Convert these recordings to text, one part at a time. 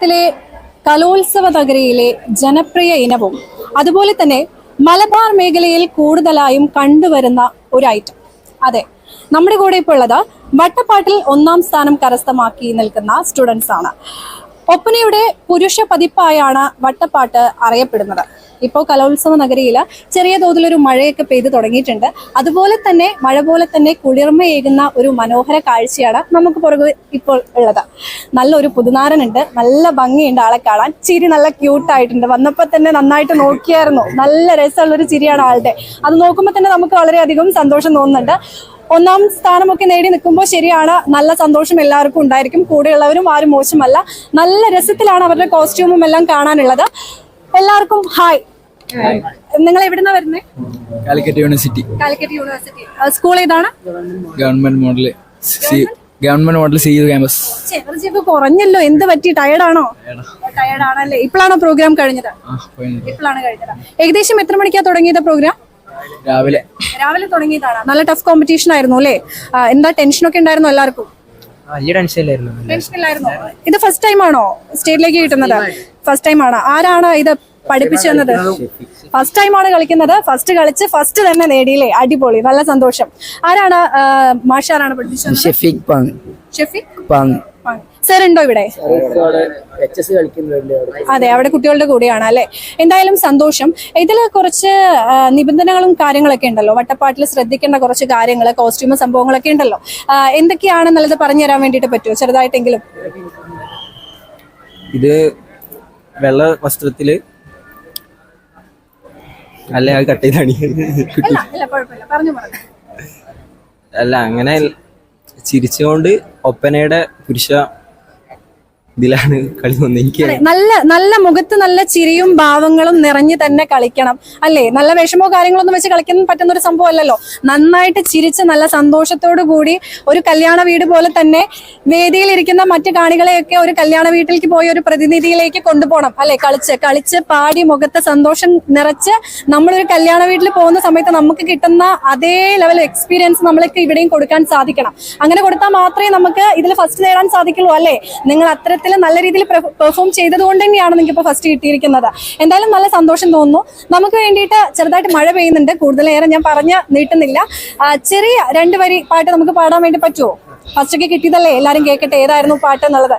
കേരളത്തിലെ കലോത്സവ നഗരിയിലെ ജനപ്രിയ ഇനവും അതുപോലെ തന്നെ മലബാർ മേഖലയിൽ കൂടുതലായും കണ്ടുവരുന്ന ഒരു ഐറ്റം അതെ നമ്മുടെ കൂടെ ഇപ്പോൾ ഉള്ളത് വട്ടപ്പാട്ടിൽ ഒന്നാം സ്ഥാനം കരസ്ഥമാക്കി നിൽക്കുന്ന സ്റ്റുഡൻസ് ആണ്. ഒപ്പനയുടെ പുരുഷ പതിപ്പായാണ് വട്ടപ്പാട്ട് അറിയപ്പെടുന്നത്. ഇപ്പോൾ കലോത്സവ നഗരിയിൽ ചെറിയ തോതിലൊരു മഴയൊക്കെ പെയ്ത് തുടങ്ങിയിട്ടുണ്ട്. അതുപോലെ തന്നെ മഴ പോലെ തന്നെ കുളിർമയേകുന്ന ഒരു മനോഹര കാഴ്ചയാണ് നമുക്ക് പുറകെ ഇപ്പോൾ ഉള്ളത്. നല്ലൊരു പുതുനാരനുണ്ട്. നല്ല ഭംഗിയുണ്ട് ആളെ കാണാൻ. ചിരി നല്ല ക്യൂട്ടായിട്ടുണ്ട്. വന്നപ്പോൾ തന്നെ നന്നായിട്ട് നോക്കിയായിരുന്നു. നല്ല രസമുള്ളൊരു ചിരിയാണ് ആളുടെ. അത് നോക്കുമ്പോൾ തന്നെ നമുക്ക് വളരെയധികം സന്തോഷം തോന്നുന്നുണ്ട്. ഒന്നാം സ്ഥാനമൊക്കെ നേടി നിൽക്കുമ്പോൾ ശരിയാണ്. നല്ല സന്തോഷം എല്ലാവർക്കും ഉണ്ടായിരിക്കും. കൂടെയുള്ളവരും ആരും മോശമല്ല. നല്ല രസത്തിലാണ് അവരുടെ കോസ്റ്റ്യൂമും എല്ലാം കാണാനുള്ളത്. എല്ലാവർക്കും ഹായ്. നിങ്ങൾ എവിടുന്നാ വരുന്നത് Calicut university. Calicut university. School ഏതാണ്? Government model C government model C U campus. എനർജിയൊക്കെ കുറഞ്ഞല്ലോ. എന്ത് പറ്റി? ടയർഡാണോ ടയർഡാണല്ലേ ഇപ്പോഴാണോ പ്രോഗ്രാം കഴിഞ്ഞത്? ഇപ്പോഴാണ് കഴിഞ്ഞത്. ഏകദേശം എത്ര മണിക്കാ തുടങ്ങിയത് പ്രോഗ്രാം രാവിലെ. രാവിലെ തുടങ്ങിയതാണ്. നല്ല ടഫ് കോമ്പറ്റീഷൻ ആയിരുന്നു അല്ലേ? എന്താ ടെൻഷനൊക്കെ ഉണ്ടായിരുന്നു എല്ലാവർക്കും? ഇല്ലായിരുന്നോ. ഇത് ഫസ്റ്റ് ടൈം ആണോ? സ്റ്റേറ്റിലേക്ക് കിട്ടുന്നത്? ഫസ്റ്റ് ടൈം ആണ്. ആരാണ് ഇത് പഠിപ്പിച്ചു തന്നത്. ഫസ്റ്റ് ടൈമാണ് ആണ് കളിക്കുന്നത്. ഫസ്റ്റ് കളിച്ച് ഫസ്റ്റ് തന്നെ നേടിയില്ലേ? അടിപൊളി. നല്ല സന്തോഷം. ആരാണ് മാഷാരാണ് പഠിപ്പിച്ചത്? ഷെഫീഖ് പാങ്. ഷെഫിക് പാങ്. സർ ഉണ്ടോ ഇവിടെ? അതെ അവിടെ കുട്ടികളുടെ കൂടെയാണ് അല്ലെ? എന്തായാലും സന്തോഷം. ഇതിൽ കുറച്ച് നിബന്ധനകളും കാര്യങ്ങളൊക്കെ ഉണ്ടല്ലോ. വട്ടപ്പാട്ടിൽ ശ്രദ്ധിക്കേണ്ട കുറച്ച് കാര്യങ്ങൾ കോസ്റ്റ്യൂം സംഭവങ്ങളൊക്കെ ഉണ്ടല്ലോ. എന്തൊക്കെയാണെന്നുള്ളത് പറഞ്ഞു തരാൻ വേണ്ടിട്ട് പറ്റുമോ? ചെറുതായിട്ടെങ്കിലും. ഇത് വെള്ള വസ്ത്രത്തിൽ അല്ല? അത് കട്ട് ചെയ്താണ് അല്ല അങ്ങനെ ചിരിച്ചുകൊണ്ട് ഒപ്പനയുടെ പുരുഷ ഇതിലാണ് കളി വന്നത്. എനിക്ക് നല്ല നല്ല മുഖത്ത് നല്ല ചിരിയും ഭാവങ്ങളും നിറഞ്ഞു തന്നെ കളിക്കണം അല്ലേ? നല്ല വിഷമോ കാര്യങ്ങളൊന്നും വെച്ച് കളിക്കാൻ പറ്റുന്ന ഒരു സംഭവം അല്ലല്ലോ നന്നായിട്ട് ചിരിച്ച് നല്ല സന്തോഷത്തോടു കൂടി ഒരു കല്യാണ വീട് പോലെ തന്നെ വേദിയിലിരിക്കുന്ന മറ്റു കാണികളെയൊക്കെ ഒരു കല്യാണ വീട്ടിലേക്ക് പോയി ഒരു പ്രതിനിധിയിലേക്ക് കൊണ്ടുപോകണം അല്ലെ? കളിച്ച് കളിച്ച് പാടി മുഖത്ത് സന്തോഷം നിറച്ച് നമ്മളൊരു കല്യാണ വീട്ടിൽ പോകുന്ന സമയത്ത് നമുക്ക് കിട്ടുന്ന അതേ ലെവൽ എക്സ്പീരിയൻസ് നമ്മൾക്ക് ഇവിടെയും കൊടുക്കാൻ സാധിക്കണം. അങ്ങനെ കൊടുത്താൽ മാത്രമേ നമുക്ക് ഇതിൽ ഫസ്റ്റ് നേടാൻ സാധിക്കുള്ളൂ അല്ലേ? നിങ്ങൾ അത്തരത്തിൽ നല്ല രീതിയിൽ പെർഫോം ചെയ്തത് കൊണ്ട് തന്നെയാണ് നിങ്ങൾക്ക് ഇപ്പോൾ ഫസ്റ്റ് കിട്ടിയിരിക്കുന്നത്. എന്തായാലും നല്ല സന്തോഷം തോന്നുന്നു. നമുക്ക് വേണ്ടിയിട്ട് ചെറുതായിട്ട് മഴ പെയ്യുന്നുണ്ട്. കൂടുതലേറെ ഞാൻ പറഞ്ഞ് നീട്ടുന്നില്ല. ചെറിയ രണ്ട് വരി പാട്ട് നമുക്ക് പാടാൻ വേണ്ടി പറ്റുമോ ഫസ്റ്റ് ഒക്കെ കിട്ടിയതല്ലേ? എല്ലാരും കേൾക്കട്ടെ ഏതായിരുന്നു പാട്ട് എന്നുള്ളത്?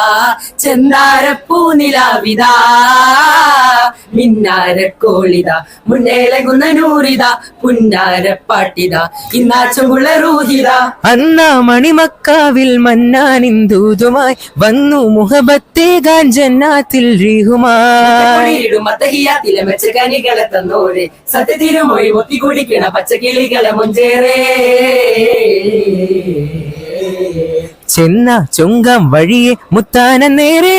പൂനിലാവിതാ നിലാവിതാ മിന്നാരക്കോളിത മുന്നേലകുന്ന നൂറിത പുന്നാരപ്പാട്ടിത ഇന്നാച്ചുകുള്ള റൂഹിത അന്നാ മണിമക്കാവിൽ മന്നാനിന്ദൂതുമായി വന്നു മുഹബത്തെ ഗാഞ്ചന്നാത്തിൽ റീഹുമായിടുമത്തഹിയാത്തിലെ മത്തഹിയാത്തിലെ മെച്ച കനികളെ തന്നോരെ. സത്യതിരുമൊഴി ഒത്തിക്കുടിക്കണ പച്ചക്കിളികളെ മുഞ്ചേറേ. ചെന്ന ചുങ്കം വഴിയെ മുത്താന നേരെ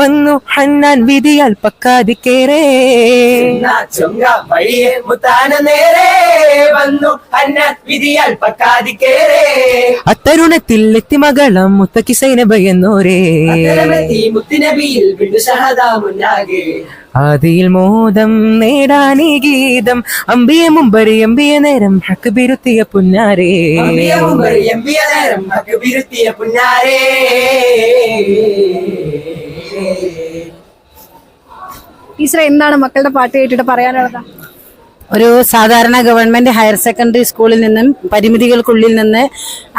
വന്നു. ഹന്നാൻ വിധിയാൽ പക്കാതിക്കേറേ കേറെ. ചൊങ്ക വഴിയെ മുത്താന നേരെ വന്നു. അന്ന വിധിയാൽ പക്കാതിക്കേറേ അത്തരുണത്തിൽ എത്തി മകളം മുത്തക്കി മുത്തിനബിയിൽ വിണ്ടു ഷഹദ മുന്നാകെ ആദിയിൽ മോദം നേടാൻ ഈ ഗീതം. അമ്പിയ മുമ്പരി അമ്പിയ നേരം ഹക്ക് ബിരുത്തിയ പുന്നാരേ. അമ്പിയ മുമ്പ് എമ്പിയ നേരം ഹക്ക് ബിരുത്തിയ പുന്നാരേ. ടീച്ചർ എന്താണ് മക്കളുടെ പാട്ട് കേട്ടിട്ട് പറയാനുള്ളത്? ഒരു സാധാരണ ഗവൺമെന്റ് ഹയർ സെക്കൻഡറി സ്കൂളിൽ നിന്നും പരിമിതികൾക്കുള്ളിൽ നിന്ന്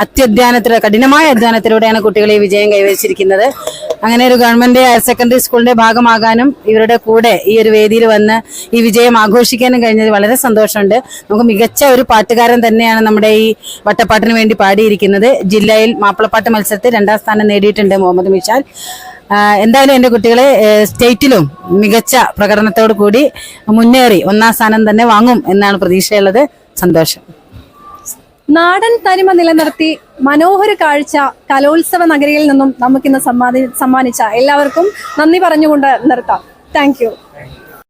അത്യധ്വാനത്തിലൂടെ കഠിനമായ അധ്വാനത്തിലൂടെയാണ് കുട്ടികളെ വിജയം കൈവരിച്ചിരിക്കുന്നത്. അങ്ങനെ ഒരു ഗവൺമെന്റ് ഹയർ സെക്കൻഡറി സ്കൂളിന്റെ ഭാഗമാകാനും ഇവരുടെ കൂടെ ഈ ഒരു വേദിയിൽ വന്ന് ഈ വിജയം ആഘോഷിക്കാനും കഴിഞ്ഞത് വളരെ സന്തോഷമുണ്ട്. നമുക്ക് മികച്ച ഒരു പാട്ടുകാരൻ തന്നെയാണ് നമ്മുടെ ഈ വട്ടപ്പാട്ടിന് വേണ്ടി പാടിയിരിക്കുന്നത്. ജില്ലയിൽ മാപ്പിളപ്പാട്ട് മത്സരത്തിൽ രണ്ടാം സ്ഥാനം നേടിയിട്ടുണ്ട് മുഹമ്മദ് മിഷാൽ. എന്തായാലും എന്റെ കുട്ടികളെ സ്റ്റേറ്റിലും മികച്ച പ്രകടനത്തോടു കൂടി മുന്നേറി ഒന്നാം സ്ഥാനം തന്നെ വാങ്ങും എന്നാണ് പ്രതീക്ഷയുള്ളത്. സന്തോഷം. നാടൻ തനിമ നിലനിർത്തി മനോഹര കാഴ്ച കലോത്സവ നഗരിയിൽ നിന്നും നമുക്കിന്ന് സമ്മാനി സമ്മാനിച്ച എല്ലാവർക്കും നന്ദി പറഞ്ഞുകൊണ്ട് നിർത്താം. താങ്ക്